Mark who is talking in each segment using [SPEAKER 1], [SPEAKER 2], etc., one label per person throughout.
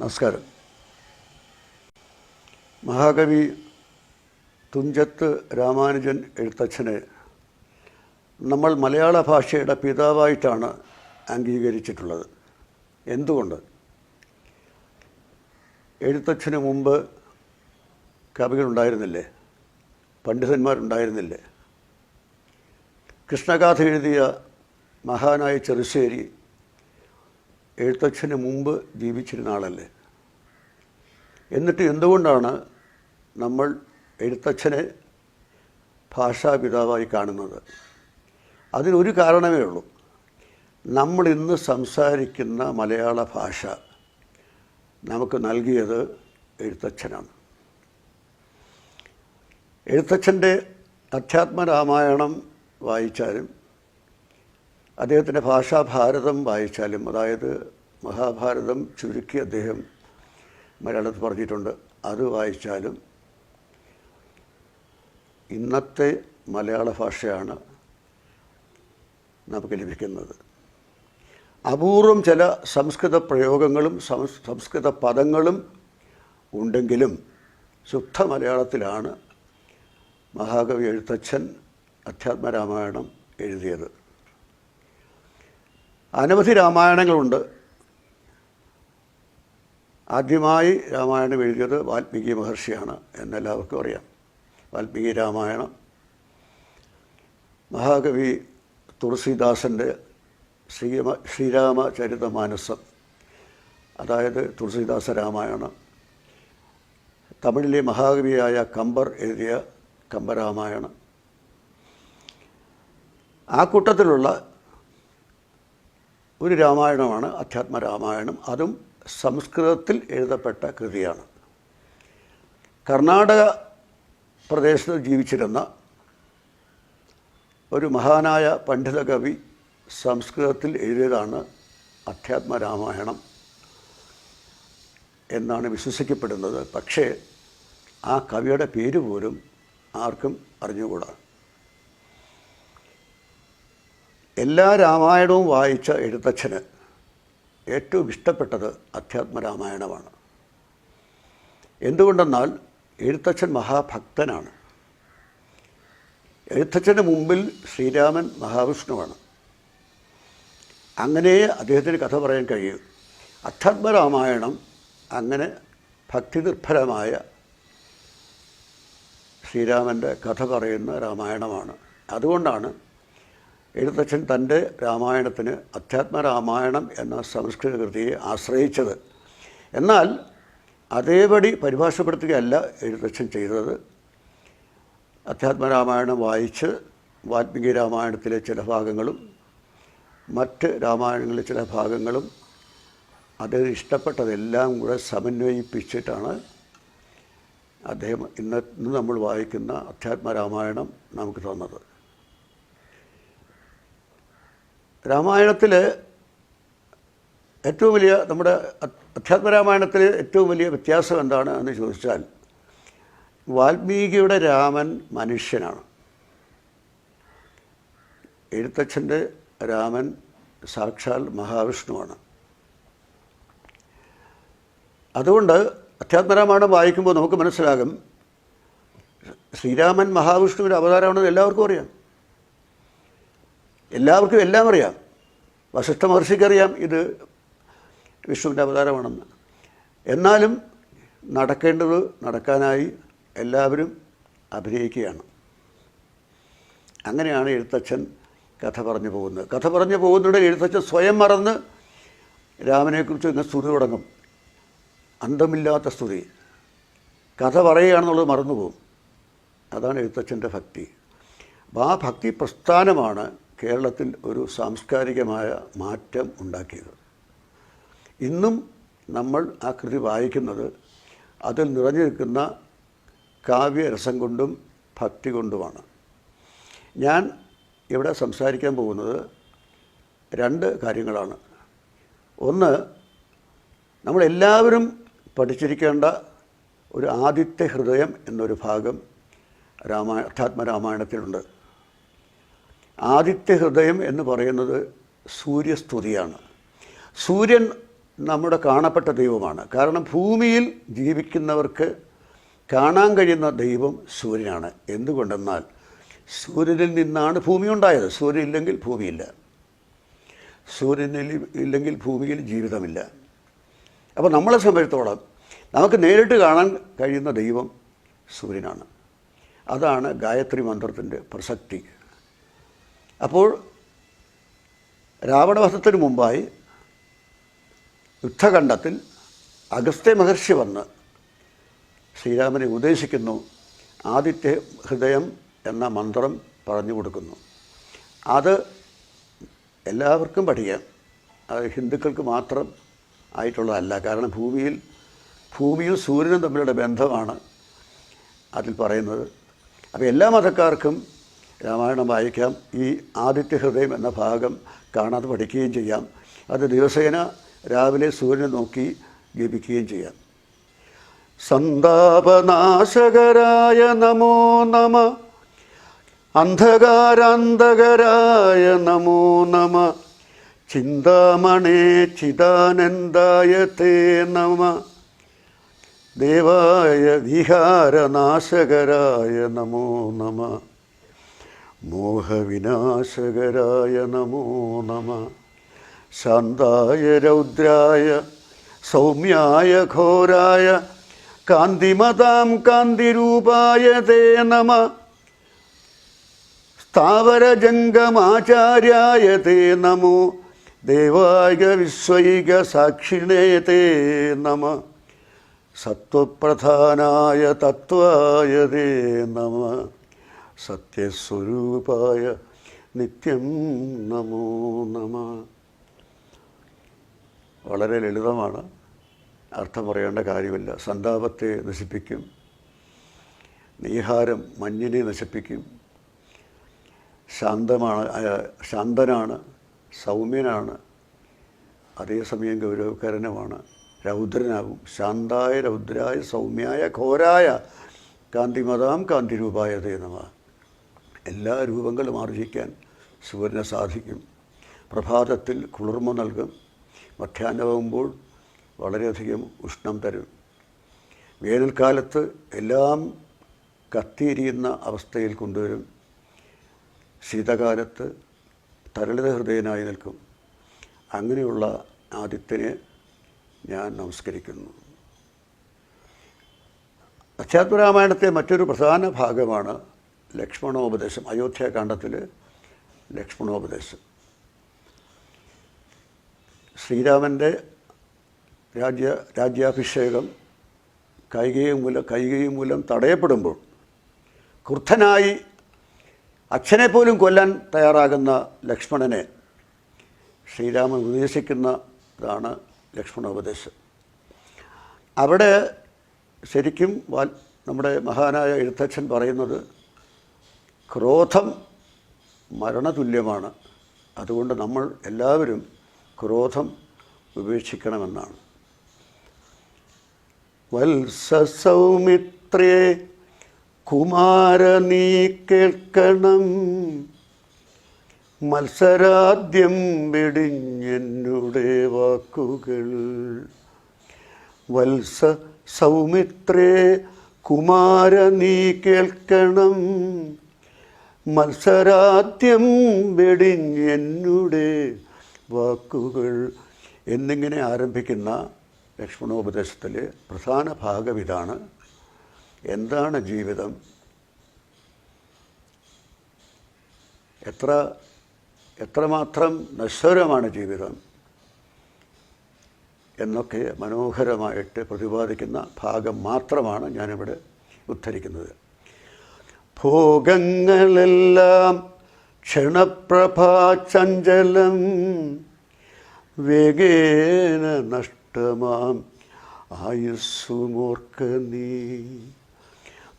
[SPEAKER 1] നമസ്കാരം. മഹാകവി തുഞ്ചത്ത് രാമാനുജൻ എഴുത്തച്ഛനെ നമ്മൾ മലയാള ഭാഷയുടെ പിതാവായിട്ടാണ് അംഗീകരിച്ചിട്ടുള്ളത്. എന്തുകൊണ്ട്? എഴുത്തച്ഛന് മുമ്പ് കവികളുണ്ടായിരുന്നില്ലേ? പണ്ഡിതന്മാരുണ്ടായിരുന്നില്ലേ? കൃഷ്ണഗാഥ എഴുതിയ മഹാനായ ചെറുശ്ശേരി എഴുത്തച്ഛന് മുമ്പ് ജീവിച്ചിരുന്ന ആളല്ലേ? എന്നിട്ട് എന്തുകൊണ്ടാണ് നമ്മൾ എഴുത്തച്ഛനെ ഭാഷാപിതാവായി കാണുന്നത്? അതിനൊരു കാരണമേ ഉള്ളൂ. നമ്മൾ ഇന്ന് സംസാരിക്കുന്ന മലയാള ഭാഷ നമുക്ക് നൽകിയത് എഴുത്തച്ഛനാണ്. എഴുത്തച്ഛന്റെ അധ്യാത്മരാമായണം വായിച്ചാലും അദ്ദേഹത്തിന്റെ ഭാഷാഭാരതം വായിച്ചാലും അതായത് മഹാഭാരതം ചുരുക്കി അദ്ദേഹം മലയാളത്തിൽ പറഞ്ഞിട്ടുണ്ട്. അത് വായിച്ചാലും ഇന്നത്തെ മലയാള ഭാഷയാണ് നമുക്ക് ലഭിക്കുന്നത്. അപൂർവം ചില സംസ്കൃത പ്രയോഗങ്ങളും സംസ്കൃത പദങ്ങളും ഉണ്ടെങ്കിലും ശുദ്ധ മലയാളത്തിലാണ് മഹാകവി എഴുത്തച്ഛൻ അധ്യാത്മരാമായണം എഴുതിയത്. അനവധി രാമായണങ്ങളുണ്ട്. ആദ്യമായി രാമായണം എഴുതിയത് വാൽമീകി മഹർഷിയാണ് എന്നെല്ലാവർക്കും അറിയാം. വാൽമീകി രാമായണം. മഹാകവി തുളസീദാസന്റെ ശ്രീമ ശ്രീരാമചരിതമാനസം അതായത് തുളസീദാസ രാമായണം. തമിഴിലെ മഹാകവിയായ കമ്പർ എഴുതിയ കമ്പരാമായണം. ആ കൂട്ടത്തിലുള്ള ഒരു രാമായണമാണ് അധ്യാത്മ രാമായണം. അതും സംസ്കൃതത്തിൽ എഴുതപ്പെട്ട കൃതിയാണ്. കർണാടക പ്രദേശത്ത് ജീവിച്ചിരുന്ന ഒരു മഹാനായ പണ്ഡിത കവി സംസ്കൃതത്തിൽ എഴുതിയതാണ് അധ്യാത്മ രാമായണം എന്നാണ് വിശ്വസിക്കപ്പെടുന്നത്. പക്ഷേ ആ കവിയുടെ പേര് പോലും ആർക്കും അറിഞ്ഞുകൂടാ. എല്ലാ രാമായണവും വായിച്ച എഴുത്തച്ഛന് ഏറ്റവും ഇഷ്ടപ്പെട്ടത് അധ്യാത്മരാമായണമാണ്. എന്തുകൊണ്ടെന്നാൽ എഴുത്തച്ഛൻ മഹാഭക്തനാണ്. എഴുത്തച്ഛന്റെ മുമ്പിൽ ശ്രീരാമൻ മഹാവിഷ്ണുവാണ്. അങ്ങനെ അദ്ദേഹത്തിന് കഥ പറയാൻ കഴിയും. അധ്യാത്മരാമായണം അങ്ങനെ ഭക്തി നിർഭരമായ ശ്രീരാമന്റെ കഥ പറയുന്ന രാമായണമാണ്. അതുകൊണ്ടാണ് എഴുത്തച്ഛൻ തന്റെ രാമായണത്തിന് അധ്യാത്മരാമായണം എന്ന സംസ്കൃത കൃതിയെ ആശ്രയിച്ചത്. എന്നാൽ അതേപടി പരിഭാഷപ്പെടുത്തുകയല്ല എഴുത്തച്ഛൻ ചെയ്തത്. അധ്യാത്മരാമായണം വായിച്ച് വാൽമീകി രാമായണത്തിലെ ചില ഭാഗങ്ങളും മറ്റ് രാമായണങ്ങളിലെ ചില ഭാഗങ്ങളും അദ്ദേഹം ഇഷ്ടപ്പെട്ടതെല്ലാം കൂടെ സമന്വയിപ്പിച്ചിട്ടാണ് അദ്ദേഹം ഇന്ന് നമ്മൾ വായിക്കുന്ന അധ്യാത്മരാമായണം നമുക്ക് തന്നത്. രാമായണത്തിൽ ഏറ്റവും വലിയ നമ്മുടെ അധ്യാത്മരാമായണത്തിൽ ഏറ്റവും വലിയ വ്യത്യാസം എന്താണ് എന്ന് ചോദിച്ചാൽ വാൽമീകിയുടെ രാമൻ മനുഷ്യനാണ്. എഴുത്തച്ഛന്റെ രാമൻ സാക്ഷാൽ മഹാവിഷ്ണുവാണ്. അതുകൊണ്ട് അധ്യാത്മരാമായണം വായിക്കുമ്പോൾ നമുക്ക് മനസ്സിലാകും ശ്രീരാമൻ മഹാവിഷ്ണുവിന്റെ അവതാരമാണെന്ന് എല്ലാവർക്കും അറിയാം. എല്ലാവർക്കും എല്ലാം അറിയാം. വസിഷ്ഠ മഹർഷിക്കറിയാം ഇത് വിഷ്ണുവിന്റെ അവതാരമാണെന്ന്. എന്നാലും നടക്കേണ്ടത് നടക്കാനായി എല്ലാവരും അഭിനയിക്കുകയാണ്. അങ്ങനെയാണ് എഴുത്തച്ഛൻ കഥ പറഞ്ഞു പോകുന്നത്. കഥ പറഞ്ഞു പോകുന്നതിടെ എഴുത്തച്ഛൻ സ്വയം മറന്ന് രാമനെക്കുറിച്ച് ഇന്ന് സ്തുതി തുടങ്ങും. അന്തമില്ലാത്ത സ്തുതി. കഥ പറയുകയാണെന്നുള്ളത് മറന്നുപോകും. അതാണ് എഴുത്തച്ഛന്റെ ഭക്തി. അപ്പോൾ ആ ഭക്തി പ്രസ്ഥാനമാണ് കേരളത്തിൽ ഒരു സാംസ്കാരികമായ മാറ്റം ഉണ്ടാക്കിയത്. ഇന്നും നമ്മൾ ആ കൃതി വായിക്കുന്നത് അതിൽ നിറഞ്ഞു നിൽക്കുന്ന കാവ്യരസം കൊണ്ടും ഭക്തി കൊണ്ടുമാണ്. ഞാൻ ഇവിടെ സംസാരിക്കാൻ പോകുന്നത് രണ്ട് കാര്യങ്ങളാണ്. ഒന്ന് നമ്മളെല്ലാവരും പഠിച്ചിരിക്കേണ്ട ഒരു ആദിത്യ ഹൃദയം എന്നൊരു ഭാഗം രാമായ അധ്യാത്മരാമായണത്തിലുണ്ട്. ആദിത്യ ഹൃദയം എന്ന് പറയുന്നത് സൂര്യസ്തുതിയാണ്. സൂര്യൻ നമ്മുടെ കാണപ്പെട്ട ദൈവമാണ്. കാരണം ഭൂമിയിൽ ജീവിക്കുന്നവർക്ക് കാണാൻ കഴിയുന്ന ദൈവം സൂര്യനാണ്. എന്തുകൊണ്ടെന്നാൽ സൂര്യനിൽ നിന്നാണ് ഭൂമി ഉണ്ടായത്. സൂര്യൻ ഇല്ലെങ്കിൽ ഭൂമിയില്ല. സൂര്യനിൽ ഇല്ലെങ്കിൽ ഭൂമിയിൽ ജീവിതമില്ല. അപ്പോൾ നമ്മളെ സംബന്ധിച്ചിടത്തോളം നമുക്ക് നേരിട്ട് കാണാൻ കഴിയുന്ന ദൈവം സൂര്യനാണ്. അതാണ് ഗായത്രി മന്ത്രത്തിന്റെ പ്രസക്തി. അപ്പോൾ രാവണവധത്തിന് മുമ്പായി യുദ്ധഖണ്ഡത്തിൽ അഗസ്ത്യ മഹർഷി വന്ന് ശ്രീരാമനെ ഉപദേശിക്കുന്നു. ആദിത്യ ഹൃദയം എന്ന മന്ത്രം പറഞ്ഞു കൊടുക്കുന്നു. അത് എല്ലാവർക്കും പഠിക്കാം. അത് ഹിന്ദുക്കൾക്ക് മാത്രം ആയിട്ടുള്ളതല്ല. കാരണം ഭൂമിയിൽ ഭൂമിയും സൂര്യനും തമ്മിലുള്ള ബന്ധമാണ് അതിൽ പറയുന്നത്. അപ്പോൾ എല്ലാ മതക്കാർക്കും രാമായണം വായിക്കാം. ഈ ആദിത്യ ഹൃദയം എന്ന ഭാഗം കാണാതെ പഠിക്കുകയും ചെയ്യാം. അത് ദിവസേന രാവിലെ സൂര്യനെ നോക്കി ജപിക്കുകയും ചെയ്യാം. സന്താപനാശകരായ നമോ നമ. അന്ധകാരാന്തകരായ നമോ നമ. ചിന്താമണേ ചിദാനന്ദായ തേ നമ. ദേവായ വിഹാരനാശകരായ നമോ നമ. മോഹവിനാശകരായ നമോ നമ. ശാന്തായ രൗദ്രായ സൗമ്യായ ഘോരായ കാന്തിമതാം കാന്തിരൂപായ തേ നമ. സ്ഥാവരജംഗമാചാര്യായ തേ നമോ. ദേവായ വിശ്വൈക സാക്ഷിണേ തേ നമ. സത്വപ്രധാനായ തത്വായ തേ നമ. സത്യസ്വരൂപായ നിത്യം നമോ നമ. വളരെ ലളിതമാണ്. അർത്ഥം പറയേണ്ട കാര്യമില്ല. സന്താപത്തെ നശിപ്പിക്കും. നീഹാരം മഞ്ഞിനെ നശിപ്പിക്കും. ശാന്തമാണ് ശാന്തനാണ് സൗമ്യനാണ്. അതേസമയം ഗൗരവകരനുമാണ് രൗദ്രനാകും. ശാന്തായ രൗദ്രായ സൗമ്യായ ഘോരായ കാന്തിമതാം കാന്തിരൂപായ നമ്മ നമ. എല്ലാ രൂപങ്ങളും ആർജിക്കാൻ സൂര്യനെ സാധിക്കും. പ്രഭാതത്തിൽ കുളിർമ നൽകും. മധ്യാഹ്നമാകുമ്പോൾ വളരെയധികം ഉഷ്ണം തരും. വേനൽക്കാലത്ത് എല്ലാം കത്തിയിരിയുന്ന അവസ്ഥയിൽ കൊണ്ടുവരും. ശീതകാലത്ത് തരളിത ഹൃദയനായി നിൽക്കും. അങ്ങനെയുള്ള ആദിത്യനെ ഞാൻ നമസ്കരിക്കുന്നു. അധ്യാത്മരാമായണത്തെ മറ്റൊരു പ്രധാന ഭാഗമാണ് ലക്ഷ്മണോപദേശം അയോധ്യാകാന്ഡത്തിൽ ലക്ഷ്മണോപദേശം. ശ്രീരാമന്റെ രാജ്യ രാജ്യാഭിഷേകം കൈകയും മൂലം കൈകയും മൂലം തടയപ്പെടുമ്പോൾ ക്രുദ്ധനായി അച്ഛനെ പോലും കൊല്ലാൻ തയ്യാറാകുന്ന ലക്ഷ്മണനെ ശ്രീരാമൻ ഉപദേശിക്കുന്നതാണ് ലക്ഷ്മണോപദേശം. അവിടെ ശരിക്കും വാൽ നമ്മുടെ മഹാനായ എഴുത്തച്ഛൻ പറയുന്നത് ക്രോധം മരണതുല്യമാണ്. അതുകൊണ്ട് നമ്മൾ എല്ലാവരും ക്രോധം ഉപേക്ഷിക്കണമെന്നാണ്. വത്സസൗമിത്രേ കുമാര നീ കേൾക്കണം. മത്സരാദ്യം വെടിഞ്ഞെന്നുടെ വാക്കുകൾ. വത്സ സൗമിത്രേ കുമാര നീ കേൾക്കണം. മത്സരാദ്യം വെടിഞ്ഞെന്നുടെ വാക്കുകൾ എന്നിങ്ങനെ ആരംഭിക്കുന്ന ലക്ഷ്മണോപദേശത്തിലെ പ്രധാന ഭാഗം ഇതാണ്. എന്താണ് ജീവിതം? എത്ര എത്രമാത്രം നശ്വരമാണ് ജീവിതം? എന്നൊക്കെ മനോഹരമായിട്ട് പ്രതിപാദിക്കുന്ന ഭാഗം മാത്രമാണ് ഞാനിവിടെ ഉദ്ധരിക്കുന്നത്. ഭോഗങ്ങളെല്ലാം ക്ഷണപ്രഭാചഞ്ചലം വേഗേന നഷ്ടമാം ആയുസ്സുമോർക്ക നീ.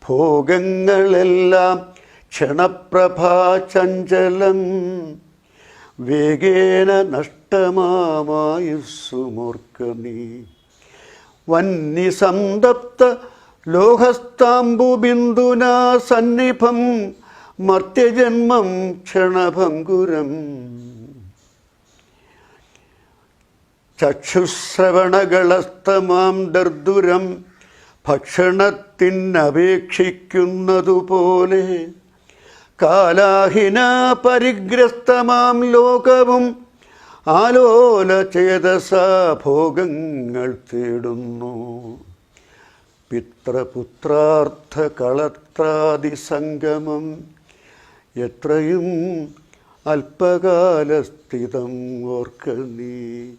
[SPEAKER 1] ഭോഗങ്ങളെല്ലാം ക്ഷണപ്രഭാചഞ്ചലം വേഗേന നഷ്ടമാമായുസ്സുമോർക്ക നീ. വന്യസന്തപ്ത ലോഹസ്താംബുബിന്ദുനാ സന്നിഭം മർത്യജന്മം ക്ഷണഭംഗുരം ചക്ഷുശ്രവണകളസ്തമാം ദർദുരം ഭക്ഷണത്തിനപേക്ഷിക്കുന്നതുപോലെ കാലാഹിന പരിഗ്രസ്തമാം ലോകവും ആലോല ചേതസാ ഭോഗങ്ങൾ തേടുന്നു. പിത്രപുത്രാർത്ഥ സംഗമം എത്രയും അല്പകാലസ്ഥിതം ഓർക്ക നീ.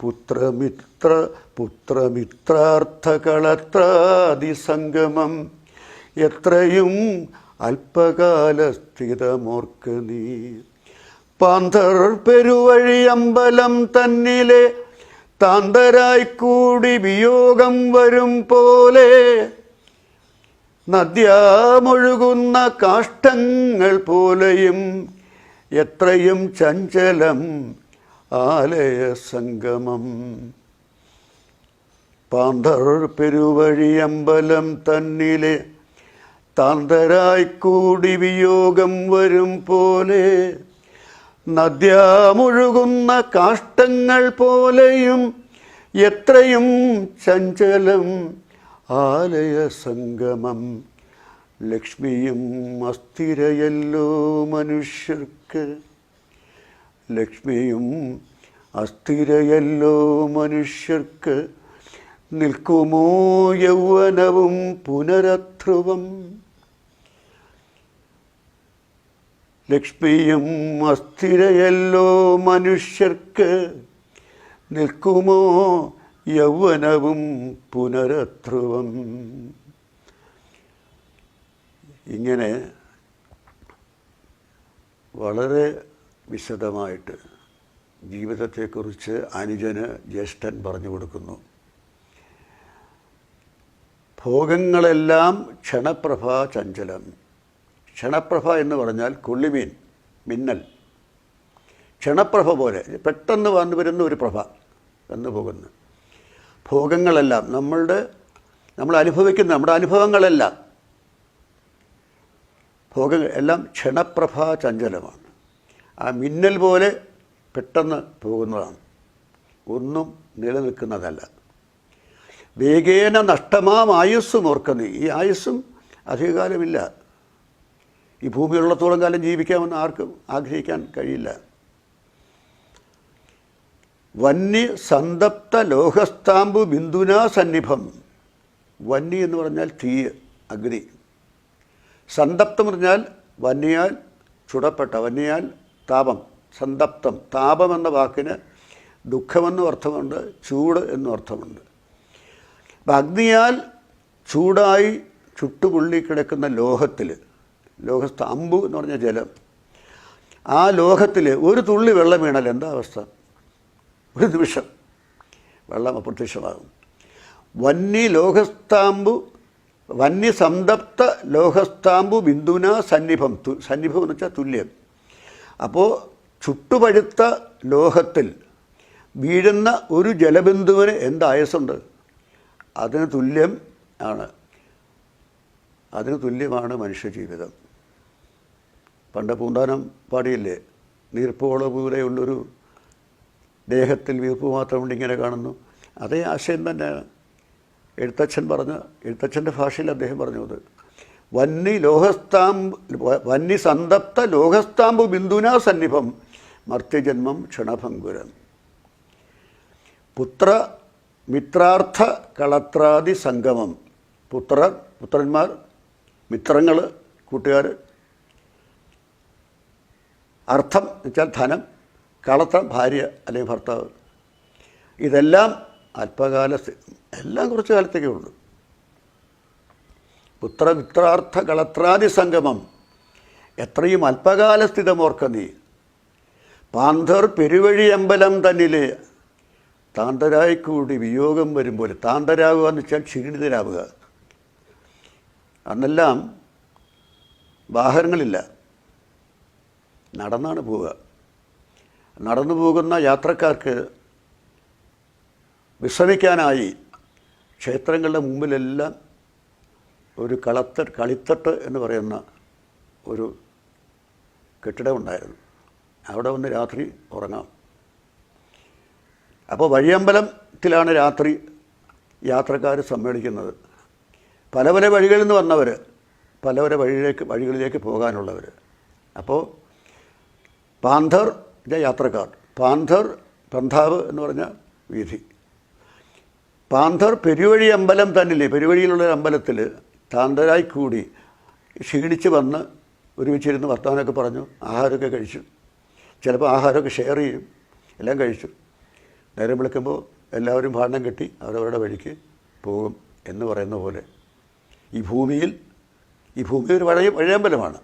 [SPEAKER 1] പുത്രമിത്ര പുത്രമിത്രാർത്ഥകളത്രാദിസംഗമം കളത്രാദി സംഗമം എത്രയും അല്പകാലസ്ഥിതമോർക്ക നീ. പാന്തർ പെരുവഴിയമ്പലം തന്നിലെ താന്തരായി കൂടി വിയോഗം വരും പോലെ നദ്യാമൊഴുകുന്ന കാഷ്ടങ്ങൾ പോലെയും എത്രയും ചഞ്ചലം ആലയ സംഗമം. പാന്തർ പെരുവഴിയമ്പലം തന്നിലെ താന്തരായി കൂടി വിയോഗം വരും പോലെ നദ്യാമൊഴുകുന്ന കാഷ്ടങ്ങൾ പോലെയും എത്രയും ചഞ്ചലം ആലയ സംഗമം ലക്ഷ്മിയും അസ്ഥിരയല്ലോ മനുഷ്യർക്ക്. ലക്ഷ്മിയും അസ്ഥിരയല്ലോ മനുഷ്യർക്ക്. നിൽക്കുമോ യൗവനവും പുനരധ്രുവം. ലക്ഷ്മിയും അസ്ഥിരയല്ലോ മനുഷ്യർക്ക്. നിൽക്കുമോ യൗവനവും പുനരധ്രുവം. ഇങ്ങനെ വളരെ വിശദമായിട്ട് ജീവിതത്തെക്കുറിച്ച് അനുജന് ജ്യേഷ്ഠൻ പറഞ്ഞു കൊടുക്കുന്നു. ഭോഗങ്ങളെല്ലാം ക്ഷണപ്രഭാ ചഞ്ചലം. ക്ഷണപ്രഭ എന്ന് പറഞ്ഞാൽ കുള്ളിമീൻ മിന്നൽ. ക്ഷണപ്രഭ പോലെ പെട്ടെന്ന് വന്നു വരുന്ന ഒരു പ്രഭ വന്നു പോകുന്നു. ഭോഗങ്ങളെല്ലാം നമ്മളുടെ നമ്മൾ അനുഭവിക്കുന്ന നമ്മുടെ അനുഭവങ്ങളെല്ലാം ഭോഗങ്ങൾ എല്ലാം ക്ഷണപ്രഭ ചഞ്ചലമാണ്. ആ മിന്നൽ പോലെ പെട്ടെന്ന് പോകുന്നതാണ്. ഒന്നും നിലനിൽക്കുന്നതല്ല. വേഗേന നഷ്ടമാം ആയുസ്സും ഓർക്കുന്നു. ഈ ആയുസ്സും അധികകാലമില്ല. ഈ ഭൂമിയുള്ളത്തോളം കാലം ജീവിക്കാമെന്ന് ആർക്കും ആഗ്രഹിക്കാൻ കഴിയില്ല. വന്യ സന്തപ്ത ലോഹസ്താമ്പു ബിന്ദുനാ സന്നിഭം. വന്യ എന്ന് പറഞ്ഞാൽ തീ അഗ്നി. സന്തപ്തം പറഞ്ഞാൽ വന്യയാൽ ചുടപ്പെട്ട വന്യയാൽ താപം സന്തപ്തം. താപം എന്ന വാക്കിന് ദുഃഖമെന്നും അർത്ഥമുണ്ട് ചൂട് എന്നും അർത്ഥമുണ്ട്. അപ്പം അഗ്നിയാൽ ചൂടായി ചുട്ടുപുള്ളി കിടക്കുന്ന ലോഹത്തിൽ ലോഹസ്ഥ അമ്പു എന്ന് പറഞ്ഞ ജലം. ആ ലോഹത്തിൽ ഒരു തുള്ളി വെള്ളം വീണാൽ എന്താ അവസ്ഥ? ഒരു നിമിഷം. വെള്ളം അപ്രത്യക്ഷമാകും. വന്യ ലോഹസ്താമ്പു വന്യ സംതപ്ത ലോഹസ്താമ്പു ബിന്ദുന സന്നിഭം തു സന്നിഭം എന്ന് വെച്ചാൽ തുല്യം. അപ്പോൾ ചുട്ടുപഴുത്ത ലോഹത്തിൽ വീഴുന്ന ഒരു ജലബിന്ദുവിന് എന്ത് ആയസുണ്ട് അതിന് തുല്യം ആണ്. അതിന് തുല്യമാണ് മനുഷ്യജീവിതം പണ്ട് പൂന്താനം പാടിയില്ലേ? നീർപ്പോള പോലെയുള്ളൊരു ദേഹത്തിൽ വീർപ്പ് മാത്രമുണ്ട് ഇങ്ങനെ കാണുന്നു. അതേ ആശയം തന്നെയാണ് എഴുത്തച്ഛൻ പറഞ്ഞ എഴുത്തച്ഛന്റെ ഭാഷയിൽ അദ്ദേഹം പറഞ്ഞു അത്. വന്നി ലോഹസ്താമ്പ് വന്നി സന്തപ്ത ലോഹസ്താമ്പ് ബിന്ദുനാ സന്നിഭം മർത്യജന്മം ക്ഷണഭങ്കുരം. പുത്ര മിത്രാർത്ഥ കളത്രാദി സംഗമം. പുത്ര പുത്രന്മാർ മിത്രങ്ങൾ കൂട്ടുകാർ അർത്ഥം വെച്ചാൽ ധനം കളത്രം ഭാര്യ അല്ലെങ്കിൽ ഭർത്താവ്. ഇതെല്ലാം അല്പകാല എല്ലാം കുറച്ച് കാലത്തേക്കേ ഉള്ളൂ. പുത്രമിത്രാർത്ഥ കളത്രാദി സംഗമം എത്രയും അല്പകാല സ്ഥിതമോർക്ക നീ. പാന്തർ പെരുവഴി അമ്പലം തന്നിലെ താന്തരായി കൂടി വിയോഗം വരുമ്പോൾ താന്തരാകുക എന്ന് വെച്ചാൽ ക്ഷീണിതരാവുക. അന്നെല്ലാം വാഹനങ്ങളില്ല. നടന്നാണ് പോവുക. നടന്നു പോകുന്ന യാത്രക്കാർക്ക് വിശ്രമിക്കാനായി ക്ഷേത്രങ്ങളുടെ മുമ്പിലെല്ലാം ഒരു കളത്ത കളിത്തട്ട് എന്ന് പറയുന്ന ഒരു കെട്ടിടമുണ്ടായിരുന്നു അവിടെ വന്ന് രാത്രി ഉറങ്ങാം. അപ്പോൾ വഴിയമ്പലത്തിലാണ് രാത്രി യാത്രക്കാർ സമ്മേളിക്കുന്നത്. പല പല വഴികളിൽ നിന്ന് വന്നവർ പല പല വഴിയിലേക്ക് വഴികളിലേക്ക് പോകാനുള്ളവർ അപ്പോൾ പാന്ധർ യാത്രക്കാർ. പാന്ധർ പന്ധാവ് എന്ന് പറഞ്ഞ വീഥി പാന്ധർ പെരുവഴി അമ്പലം തന്നില്ലേ? പെരുവഴിയിലുള്ള അമ്പലത്തിൽ താന്തരായി കൂടി ക്ഷീണിച്ച് വന്ന് ഒരുമിച്ചിരുന്ന് വർത്തമാനമൊക്കെ പറഞ്ഞു ആഹാരമൊക്കെ കഴിച്ചു. ചിലപ്പോൾ ആഹാരമൊക്കെ ഷെയർ ചെയ്യും എല്ലാം കഴിച്ചു. നേരം വിളിക്കുമ്പോൾ എല്ലാവരും ഭാണ്ഡം കെട്ടി അവരവരുടെ വഴിക്ക് പോകും എന്ന് പറയുന്ന പോലെ. ഈ ഭൂമിയിൽ ഈ ഭൂമി ഒരു വഴി വഴിയമ്പലമാണ്.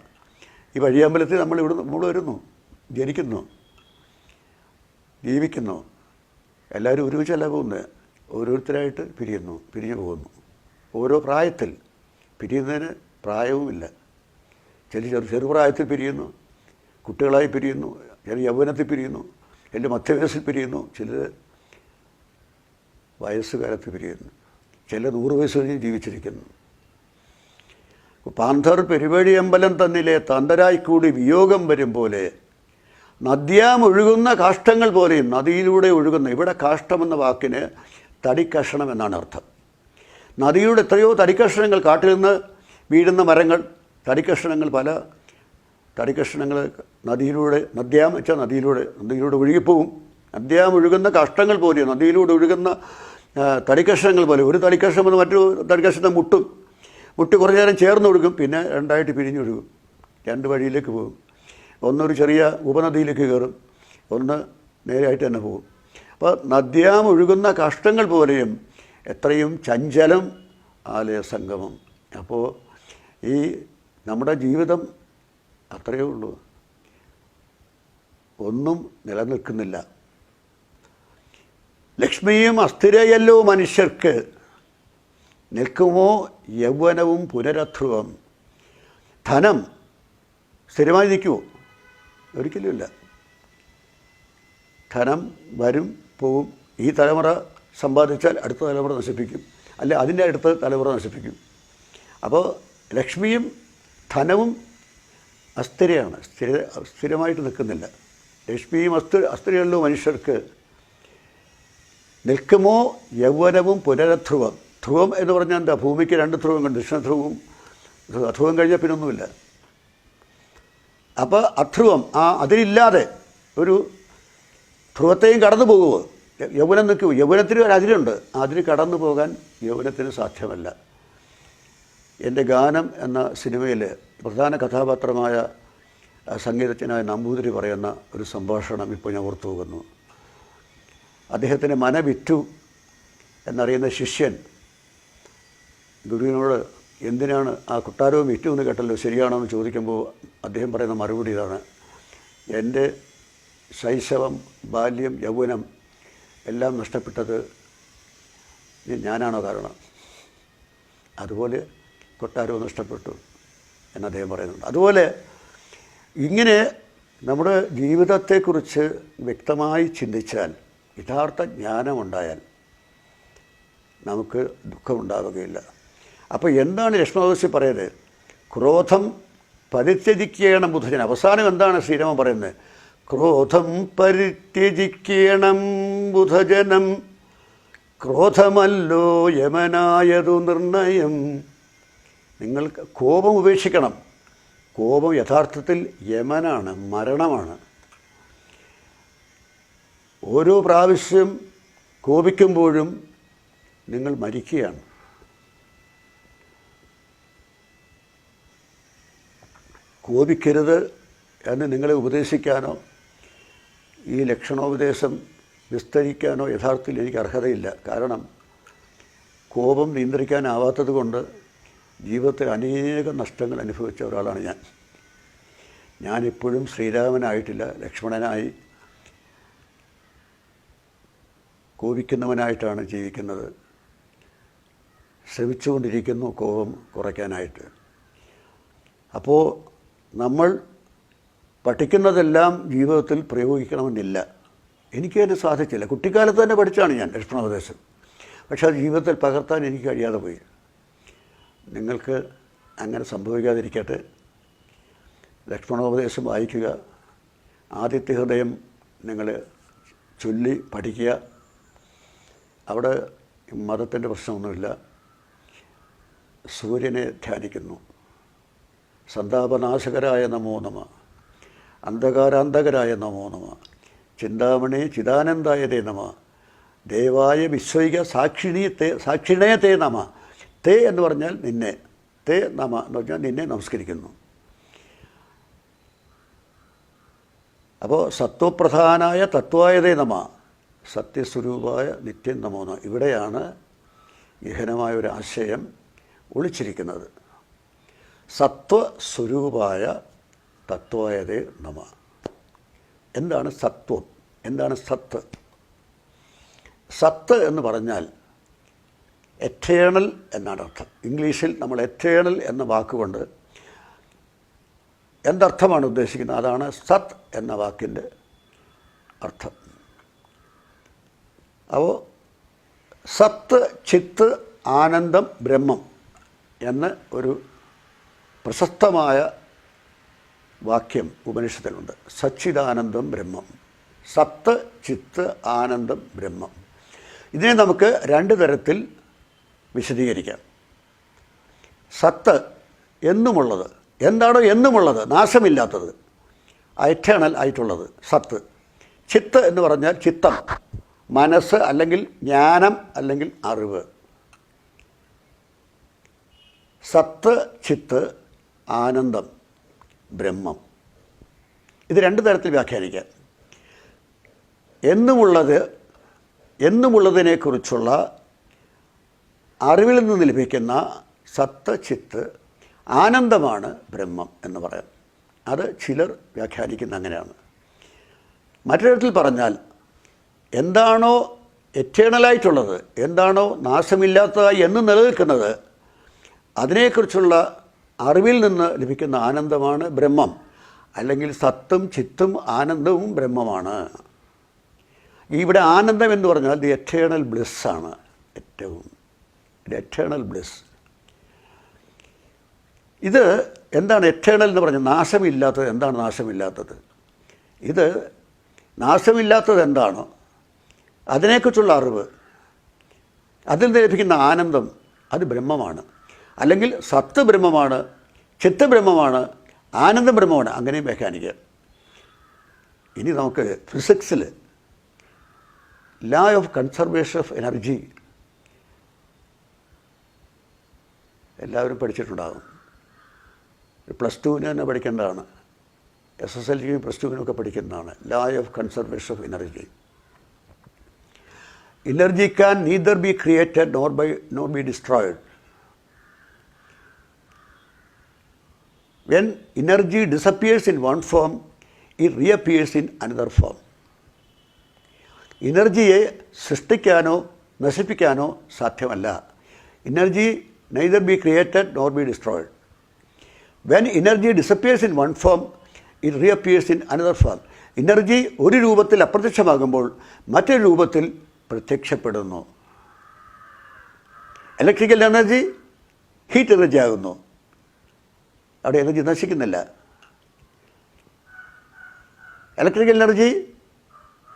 [SPEAKER 1] ഈ വഴിയമ്പലത്തിൽ നമ്മൾ ഇവിടെ നമ്മൾ വരുന്നു ജനിക്കുന്നു. ജീവിക്കുന്നു. എല്ലാവരും ഒരുമിച്ചല്ല പോകുന്നത് ഓരോരുത്തരായിട്ട് പിരിയുന്നു പിരിഞ്ഞു പോകുന്നു. ഓരോ പ്രായത്തിൽ പിരിയുന്നതിന് പ്രായവുമില്ല. ചില ചെറു ചെറുപ്രായത്തിൽ പിരിയുന്നു. കുട്ടികളായി പിരിയുന്നു. ചില യൗവനത്തിൽ പിരിയുന്നു. ചില മധ്യവയസ്സിൽ പിരിയുന്നു. ചിലർ വയസ്സുകാലത്ത് പിരിയുന്നു. ചില നൂറ് വയസ്സ് കഴിഞ്ഞ് ജീവിച്ചിരിക്കുന്നു. പാന്തർ പെരുവഴി അമ്പലം തന്നിലെ തന്തരായിക്കൂടി വിയോഗം വരും പോലെ നദ്യാം ഒഴുകുന്ന കാഷ്ടങ്ങൾ പോലെയും നദിയിലൂടെ ഒഴുകുന്ന ഇവിടെ കാഷ്ടം എന്ന വാക്കിന് തടിക്കഷണം എന്നാണ് അർത്ഥം. നദിയുടെ എത്രയോ തടിക്കഷണങ്ങൾ കാട്ടിൽ നിന്ന് വീഴുന്ന മരങ്ങൾ തടിക്കഷണങ്ങൾ പല തടിക്കഷണങ്ങൾ നദിയിലൂടെ നദ്യാം വെച്ചാൽ നദിയിലൂടെ നദിയിലൂടെ ഒഴുകിപ്പോവും നദ്യാം ഒഴുകുന്ന കഷ്ടങ്ങൾ പോലെയോ നദിയിലൂടെ ഒഴുകുന്ന തടിക്കഷ്ണങ്ങൾ പോലെ ഒരു തടിക്കഷണം എന്ന് മറ്റൊരു തടിക്കഷണം മുട്ടും മുട്ടി കുറേ നേരം ചേർന്ന് ഒഴുകും പിന്നെ രണ്ടായിട്ട് പിരിഞ്ഞൊഴുകും രണ്ട് വഴിയിലേക്ക് പോകും. ഒന്നൊരു ചെറിയ ഉപനദിയിലേക്ക് കയറും. ഒന്ന് നേരെയായിട്ട് തന്നെ പോകും. അപ്പോൾ നദ്യാം ഒഴുകുന്ന കഷ്ടങ്ങൾ പോലെയും എത്രയും ചഞ്ചലം ആലയ സംഗമം. അപ്പോൾ ഈ നമ്മുടെ ജീവിതം അത്രയേ ഉള്ളൂ. ഒന്നും നിലനിൽക്കുന്നില്ല. ലക്ഷ്മിയും അസ്ഥിരയല്ലോ മനുഷ്യർക്ക്. നിൽക്കുമോ യൗവനവും പുനരധ്രുവം. ധനം സ്ഥിരമായി നിൽക്കുമോ ഒരിക്കലുമില്ല ധനം വരും പോവും. ഈ തലമുറ സമ്പാദിച്ചാൽ അടുത്ത തലമുറ നശിപ്പിക്കും. അല്ല അതിന്റെ അടുത്ത തലമുറ നശിപ്പിക്കും. അപ്പോൾ ലക്ഷ്മിയും ധനവും അസ്ഥിരയാണ്. സ്ഥിര സ്ഥിരമായിട്ട് നിൽക്കുന്നില്ല. ലക്ഷ്മിയും അസ്ഥി അസ്ഥിരയുള്ള മനുഷ്യർക്ക്. നിൽക്കുമോ യൗവനവും പുനരധ്രുവം. ധ്രുവം എന്ന് പറഞ്ഞാൽ എന്താ? ഭൂമിക്ക് രണ്ട് ധ്രുവങ്ങൾ ദക്ഷിണധ്രുവവും ധ്രുവം അധ്രുവം കഴിഞ്ഞാൽ പിന്നെ ഒന്നുമില്ല അപ്പോൾ അധ്രുവം ആ അതിലില്ലാതെ ഒരു ധ്രുവത്തെയും കടന്നു പോകുമോ യൗവനം നിൽക്കുമോ യൗവനത്തിന് ഒരു അതിരുണ്ട്. അതിന് കടന്നു പോകാൻ യൗവനത്തിന് സാധ്യമല്ല. എന്റെ ഗാനം എന്ന സിനിമയിൽ പ്രധാന കഥാപാത്രമായ സംഗീതജ്ഞനായ നമ്പൂതിരി പറയുന്ന ഒരു സംഭാഷണം ഇപ്പോൾ ഞാൻ ഓർത്തു പോകുന്നു. അദ്ദേഹത്തിന്റെ മനവിറ്റു എന്നറിയുന്ന ശിഷ്യൻ ഗുരുവിനോട് എന്തിനാണ് ആ കൊട്ടാരവും ഇറ്റുമെന്ന് കേട്ടല്ലോ? ശരിയാണോ എന്ന് ചോദിക്കുമ്പോൾ അദ്ദേഹം പറയുന്ന മറുപടി ഇതാണ്. എന്റെ ശൈശവം ബാല്യം യൗവനം എല്ലാം നഷ്ടപ്പെട്ടത് ഞാനാണോ കാരണം? അതുപോലെ കൊട്ടാരവും നഷ്ടപ്പെട്ടു എന്ന് അദ്ദേഹം പറയുന്നുണ്ട്. അതുപോലെ ഇങ്ങനെ നമ്മുടെ ജീവിതത്തെക്കുറിച്ച് വ്യക്തമായി ചിന്തിച്ചാൽ യഥാർത്ഥ ജ്ഞാനമുണ്ടായാൽ നമുക്ക് ദുഃഖമുണ്ടാവുകയില്ല. അപ്പോൾ എന്താണ് ലക്ഷ്മണദോഷി പറയുന്നത്? ക്രോധം പരിത്യജിക്കണം ബുധജൻ അവസാനം എന്താണ് ശ്രീരാമ പറയുന്നത്? ക്രോധം പരിത്യജിക്കണം ബുധജനം. ക്രോധമല്ലോ യമനായതു നിർണയം. നിങ്ങൾ കോപം ഉപേക്ഷിക്കണം. കോപം യഥാർത്ഥത്തിൽ യമനാണ് മരണമാണ്. ഓരോ പ്രാവശ്യം കോപിക്കുമ്പോഴും നിങ്ങൾ മരിക്കുകയാണ്. കോപിക്കരുത് എന്ന് നിങ്ങളെ ഉപദേശിക്കാനോ ഈ ലക്ഷണോപദേശം വിസ്തരിക്കാനോ യഥാർത്ഥത്തിൽ എനിക്ക് അർഹതയില്ല. കാരണം കോപം നിയന്ത്രിക്കാനാവാത്തത് കൊണ്ട് ജീവിതത്തിൽ അനേകം നഷ്ടങ്ങൾ അനുഭവിച്ച ഒരാളാണ് ഞാൻ. ഞാനിപ്പോഴും ശ്രീരാമനായിട്ടില്ല ലക്ഷ്മണനായി കോപിക്കുന്നവനായിട്ടാണ് ജീവിക്കുന്നത്. ശ്രമിച്ചുകൊണ്ടിരിക്കുന്നു കോപം കുറയ്ക്കാനായിട്ട്. അപ്പോൾ നമ്മൾ പഠിക്കുന്നതെല്ലാം ജീവിതത്തിൽ പ്രയോഗിക്കണമെന്നില്ല. എനിക്ക് തന്നെ സാധിച്ചില്ല. കുട്ടിക്കാലത്ത് തന്നെ പഠിച്ചാണ് ഞാൻ ലക്ഷ്മണോപദേശം പക്ഷേ അത് ജീവിതത്തിൽ പകർത്താൻ എനിക്ക് കഴിയാതെ പോയി. നിങ്ങൾക്ക് അങ്ങനെ സംഭവിക്കാതിരിക്കട്ടെ. ലക്ഷ്മണോപദേശം വായിക്കുക. ആദിത്യ ഹൃദയം നിങ്ങൾ ചൊല്ലി പഠിക്കുക. അവിടെ മതത്തിന്റെ പ്രശ്നമൊന്നുമില്ല. സൂര്യനെ ധ്യാനിക്കുന്നു. സന്താപനാശകരായ നമോ നമ. അന്ധകാരാന്തകരായ നമോ നമ. ചിന്താമണി ചിദാനന്ദായ തേ നമ. ദേവായ വിശ്വൈക സാക്ഷിണി തേ സാക്ഷിണേ തേ നമ. തേ എന്ന് പറഞ്ഞാൽ നിന്നെ. തേ നമ എന്ന് പറഞ്ഞാൽ നിന്നെ നമസ്കരിക്കുന്നു. അപ്പോൾ സത്വപ്രധാനായ തത്വായതേ നമ. സത്യസ്വരൂപായ നിത്യം നമോ. ഇവിടെയാണ് ഗഹനമായ ഒരു ആശയം ഒളിച്ചിരിക്കുന്നത്. സത്വസ്വരൂപായ തത്വായതേ നമ. എന്താണ് സത്വം? എന്താണ് സത്ത്? സത്ത് എന്ന് പറഞ്ഞാൽ എറ്റേണൽ എന്നാണ് അർത്ഥം. ഇംഗ്ലീഷിൽ നമ്മൾ എറ്റേണൽ എന്ന വാക്കുകൊണ്ട് എന്തർത്ഥമാണ് ഉദ്ദേശിക്കുന്നത്? അതാണ് സത് എന്ന വാക്കിന്റെ അർത്ഥം. അപ്പോൾ സത്ത് ചിത്ത് ആനന്ദം ബ്രഹ്മം എന്ന് ഒരു പ്രശസ്തമായ വാക്യം ഉപനിഷത്തിലുണ്ട്. സച്ചിദാനന്ദം ബ്രഹ്മം. സത്ത് ചിത്ത് ആനന്ദം ബ്രഹ്മം. ഇതിനെ നമുക്ക് രണ്ട് തരത്തിൽ വിശദീകരിക്കാം. സത്ത് എന്നുമുള്ളത് എന്താണോ എന്നുമുള്ളത് നാശമില്ലാത്തത് ഐറ്റേണൽ ആയിട്ടുള്ളത് സത്ത്. ചിത്ത് എന്ന് പറഞ്ഞാൽ ചിത്തം മനസ്സ് അല്ലെങ്കിൽ ജ്ഞാനം അല്ലെങ്കിൽ അറിവ്. സത്ത് ചിത്ത് ആനന്ദം ബ്രഹ്മം. ഇത് രണ്ട് തരത്തിൽ വ്യാഖ്യാനിക്കാം. എന്നുമുള്ളത് എന്നുമുള്ളതിനെക്കുറിച്ചുള്ള അറിവിൽ നിന്ന് ലഭിക്കുന്ന സത്ത ചിത്ത് ആനന്ദമാണ് ബ്രഹ്മം എന്ന് പറയാം. അത് ചിലർ വ്യാഖ്യാനിക്കുന്ന അങ്ങനെയാണ്. മറ്റൊരിടത്തിൽ പറഞ്ഞാൽ എന്താണോ എറ്റേണലായിട്ടുള്ളത് എന്താണോ നാശമില്ലാത്തതായി എന്ന് നിലനിൽക്കുന്നത് അതിനെക്കുറിച്ചുള്ള അറിവിൽ നിന്ന് ലഭിക്കുന്ന ആനന്ദമാണ് ബ്രഹ്മം. അല്ലെങ്കിൽ സത്തും ചിത്തും ആനന്ദവും ബ്രഹ്മമാണ്. ഇവിടെ ആനന്ദം എന്ന് പറഞ്ഞാൽ ദി എറ്റേണൽ ബ്ലിസ്സാണ് ഏറ്റവും. എറ്റേണൽ ബ്ലിസ് ഇത് എന്താണ് എറ്റേണൽ എന്ന് പറഞ്ഞാൽ നാശമില്ലാത്തത്? എന്താണ് നാശമില്ലാത്തത്? ഇത് നാശമില്ലാത്തത് എന്താണോ? അതിനെക്കുറിച്ചുള്ള അറിവ്. അതിൽ നിന്ന് ലഭിക്കുന്ന ആനന്ദം അത് ബ്രഹ്മമാണ്. അല്ലെങ്കിൽ സത്ത് ബ്രഹ്മമാണ് ചിത്ത് ബ്രഹ്മമാണ് ആനന്ദ ബ്രഹ്മമാണ് അങ്ങനെയും വ്യാഖ്യാനിക്കുക. ഇനി നമുക്ക് ഫിസിക്സിൽ ലാ ഓഫ് കൺസർവേഷൻ ഓഫ് എനർജി എല്ലാവരും പഠിച്ചിട്ടുണ്ടാകും. പ്ലസ് ടുവിന് തന്നെ പഠിക്കേണ്ടതാണ്. എസ് എസ് എൽ ജിയും പ്ലസ് ടുവിനൊക്കെ പഠിക്കുന്നതാണ്. Law of conservation of energy energy can neither be created nor by nor be destroyed when energy disappears in one form it reappears in another form എനർജിയെ സൃഷ്ടിക്കാനോ നശിപ്പിക്കാനോ സാധ്യമല്ല. Energy neither be created nor be destroyed when energy disappears in one form it reappears in another form energy ഒരു രൂപത്തിൽ അപ്രത്യക്ഷമാകുമ്പോൾ മറ്റൊരു രൂപത്തിൽ പ്രത്യക്ഷപ്പെടുന്നു. Electrical energy heat energy ആകുന്നു. അവിടെ എനർജി നശിക്കുന്നില്ല. ഇലക്ട്രിക്കൽ എനർജി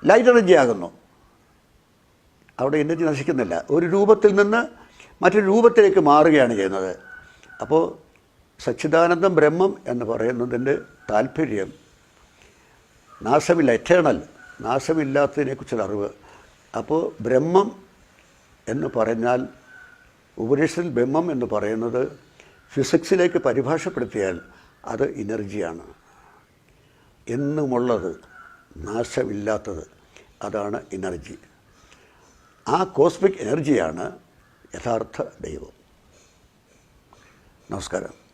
[SPEAKER 1] ലൈറ്റ് എനർജി ആകുന്നു. അവിടെ എനർജി നശിക്കുന്നില്ല. ഒരു രൂപത്തിൽ നിന്ന് മറ്റൊരു രൂപത്തിലേക്ക് മാറുകയാണ് ചെയ്യുന്നത്. അപ്പോൾ സച്ചിദാനന്ദം ബ്രഹ്മം എന്ന് പറയുന്നതിന്റെ താല്പര്യം നാശമില്ല എറ്റേണൽ നാശമില്ലാത്തതിനെക്കുറിച്ചുള്ള അറിവ്. അപ്പോൾ ബ്രഹ്മം എന്ന് പറഞ്ഞാൽ ഉപനിഷത്തിൽ ബ്രഹ്മം എന്ന് പറയുന്നത് ഫിസിക്സിലേക്ക് പരിഭാഷപ്പെടുത്തിയാൽ അത് എനർജിയാണ് എന്നുമുള്ളത് നാശമില്ലാത്തത് അതാണ് എനർജി ആ കോസ്മിക് എനർജിയാണ് യഥാർത്ഥ ദൈവം. നമസ്കാരം.